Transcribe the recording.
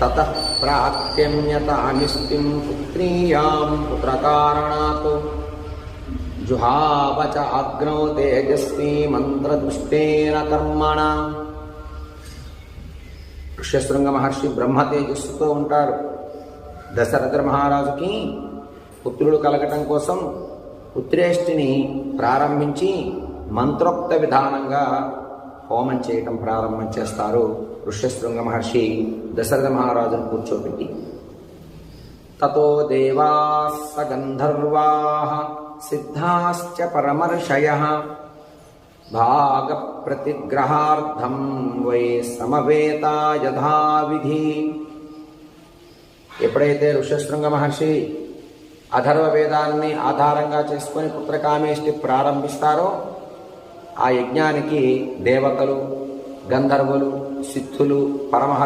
ततः प्राप्यम्यतामिस्तिं पुत्रीयां पुत्रकारणात् जुहाव च अग्नौ तेजस्वी मन्त्रदुष्टेन कर्मणा ఋష్యశృంగ మహర్షి బ్రహ్మ తేజస్సుతో ఉంటారు దశరథ మహారాజుకి పుత్రుడు కలగటం కోసం పుత్రేష్టిని ప్రారంభించి మంత్రోక్త విధానంగా హోమం చేయటం ప్రారంభం చేస్తారు ఋష్యశృంగ మహర్షి దశరథ మహారాజును కూర్చోబెట్టి తతో దేవా స సిద్ధాశ్చ పరమర్షయ. భాగ ప్రతిగ్రహార్థం వై సమవేత యథావిధి ఎప్పుడైతే ఋష్యశృంగ మహర్షి అధర్వ వేదాన్ని ఆధారంగా చేసుకొని పుత్రకామేష్టి ప్రారంభిస్తారో ఆ యజ్ఞానికి దేవతలు గంధర్వులు సిద్ధులు పరమహ